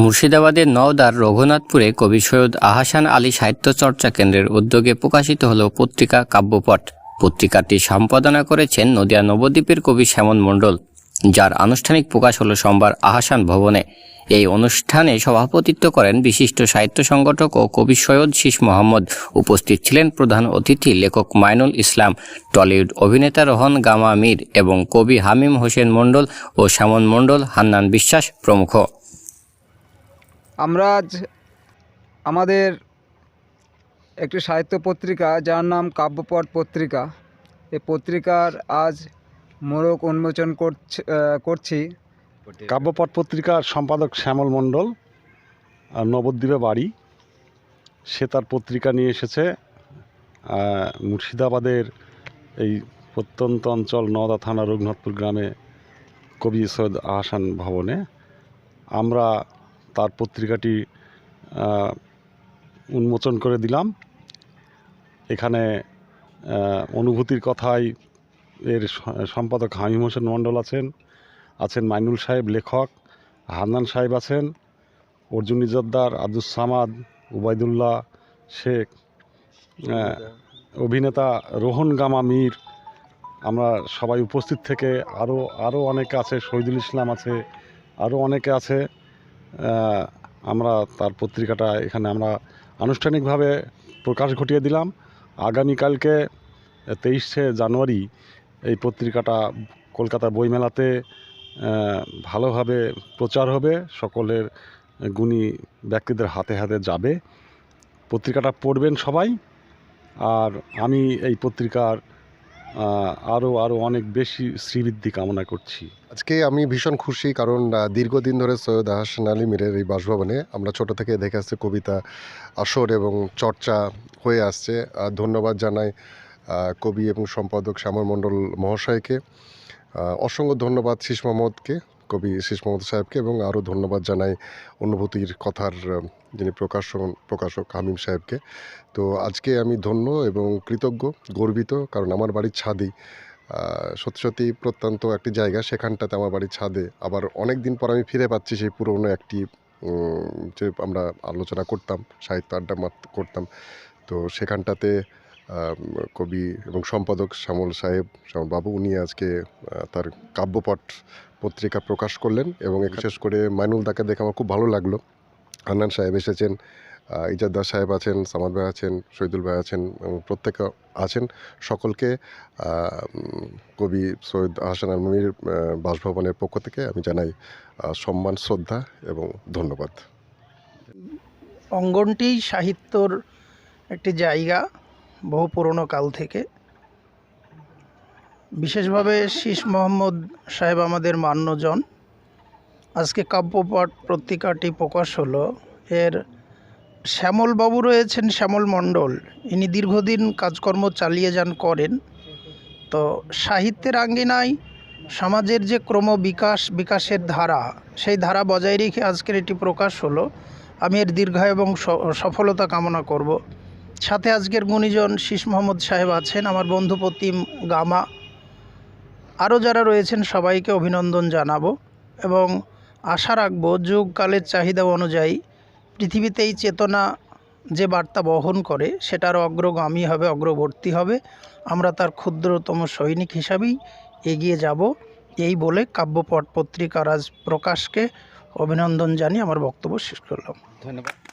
মুর্শিদাবাদের নওদার রঘুনাথপুরে কবি সৈয়দ আহাসান আলী সাহিত্য চর্চা কেন্দ্রের উদ্যোগে প্রকাশিত হল পত্রিকা কাব্যপট। পত্রিকাটি সম্পাদনা করেছেন নদিয়া নবদ্বীপের কবি শ্যামন মণ্ডল, যার আনুষ্ঠানিক প্রকাশ হলো সোমবার আহাসান ভবনে। এই অনুষ্ঠানে সভাপতিত্ব করেন বিশিষ্ট সাহিত্য সংগঠক ও কবি সৈয়দ শীষ মোহাম্মদ। উপস্থিত ছিলেন প্রধান অতিথি লেখক মাইনুল ইসলাম, টলিউড অভিনেতা রোহন গামা মীর এবং কবি হামিম হোসেন মণ্ডল ও শ্যামন মণ্ডল, হান্নান বিশ্বাস প্রমুখ। আমরা আজ আমাদের একটি সাহিত্য পত্রিকা, যার নাম কাব্যপট পত্রিকা। এই পত্রিকার আজ মোড়ক উন্মোচন করছি কাব্যপট পত্রিকার সম্পাদক শ্যামল মণ্ডল নবদ্বীপে বাড়ি। সে তার পত্রিকা নিয়ে এসেছে মুর্শিদাবাদের এই প্রত্যন্ত অঞ্চল নওদা থানা রঘুনাথপুর গ্রামে কবি সৈয়দ আহসান ভবনে। আমরা তার পত্রিকাটি উন্মোচন করে দিলাম। এখানে অনুভূতির কথাই এর সম্পাদক হামিম হোসেন মণ্ডল আছেন আছেন মাইনুল সাহেব লেখক, হান্নান সাহেব আছেন, অর্জুন ইজদ্দার আব্দুস সামাদ, উবায়দুল্লাহ শেখ অভিনেতা রোহন গামা মীর, আমরা সবাই উপস্থিত থেকে আরও আরও অনেকে আছে, শহীদুল ইসলাম আছে আরও অনেকে আছে। আমরা তার পত্রিকাটা এখানে আমরা আনুষ্ঠানিকভাবে প্রকাশ ঘটিয়ে দিলাম। আগামীকালকে তেইশে জানুয়ারি এই পত্রিকাটা কলকাতা বইমেলাতে ভালোভাবে প্রচার হবে, সকলের গুণী ব্যক্তিদের হাতে হাতে যাবে। পত্রিকাটা পড়বেন সবাই। আর আমি এই পত্রিকার আরও আরও অনেক বেশি শ্রীবৃদ্ধি কামনা করছি। আজকে আমি ভীষণ খুশি কারণ দীর্ঘদিন ধরে সৈয়দ আহসান আলী মীরের এই বাসভবনে আমরা ছোট থেকে দেখে আসছি কবিতা, আসর এবং চর্চা হয়ে আসছে। ধন্যবাদ জানাই কবি এবং সম্পাদক শ্যামল মণ্ডল মহাশয়কে। অসংখ্য ধন্যবাদ শীষ মোহাম্মদকে কবি শেষ মোহাম্মদ সাহেবকে এবং আরও ধন্যবাদ জানাই অনুভূতির কথার যিনি প্রকাশক প্রকাশক হামিম সাহেবকে। তো আজকে আমি ধন্য এবং কৃতজ্ঞ, গর্বিত, কারণ আমার বাড়ির ছাদেই। সত্যি সত্যি প্রত্যন্ত একটি জায়গা, সেখানটাতে আমার বাড়ির ছাদে। আবার অনেক দিন পর আমি ফিরে পাচ্ছি সেই পুরনো একটি যে আমরা আলোচনা করতাম, সাহিত্য আড্ডা করতাম। তো সেখানটাতে কবি এবং সম্পাদক শ্যামল সাহেব, শ্যামল বাবু, উনি আজকে তার কাব্যপট পত্রিকা প্রকাশ করলেন এবং বিশেষ করে মাইনুল দাকে দেখে আমার খুব ভালো লাগল। হান্নান সাহেব এসেছেন ইজাদ্দার সাহেব আছেন, সামাদ ভাই আছেন, শহীদুল ভাই আছেন, এবং প্রত্যেকে আছেন। সকলকে কবি সৈয়দ আহসান আলমির বাসভবনের পক্ষ থেকে আমি জানাই সম্মান, শ্রদ্ধা এবং ধন্যবাদ। অঙ্গনটি সাহিত্যর একটি জায়গা। বহু পুরনো কাল থেকে। বিশেষভাবে শীষ মোহাম্মদ সাহেব আমাদের মান্যজন। আজকে কাব্যপাঠ পত্রিকাটি প্রকাশ হলো। এর শ্যামলবাবু রয়েছেন শ্যামল মণ্ডল। ইনি দীর্ঘদিন কাজকর্ম চালিয়ে যান, করেন। তো সাহিত্যের আঙ্গিনায় সমাজের যে ক্রম বিকাশ, বিকাশের ধারা, সেই ধারা বজায় রেখে আজকের এটি প্রকাশ হলো। আমি এর দীর্ঘায়ু এবং সফলতা কামনা করব। সাথে আজকের গুণীজন শীষ মোহাম্মদ সাহেব আছেন, আমার বন্ধু প্রতিম গামা। আরও যারা রয়েছেন, সবাইকে অভিনন্দন জানাব এবং আশা রাখব যুগকালের চাহিদা অনুযায়ী পৃথিবীতে এই চেতনা যে বার্তা বহন করে, সেটার অগ্রগামী হবে, অগ্রবর্তী হবে। আমরা তার ক্ষুদ্রতম সৈনিক হিসাবেই এগিয়ে যাব। এই বলে কাব্যপট পত্রিকার আজ প্রকাশকে অভিনন্দন জানিয়ে আমার বক্তব্য শেষ করলাম। ধন্যবাদ।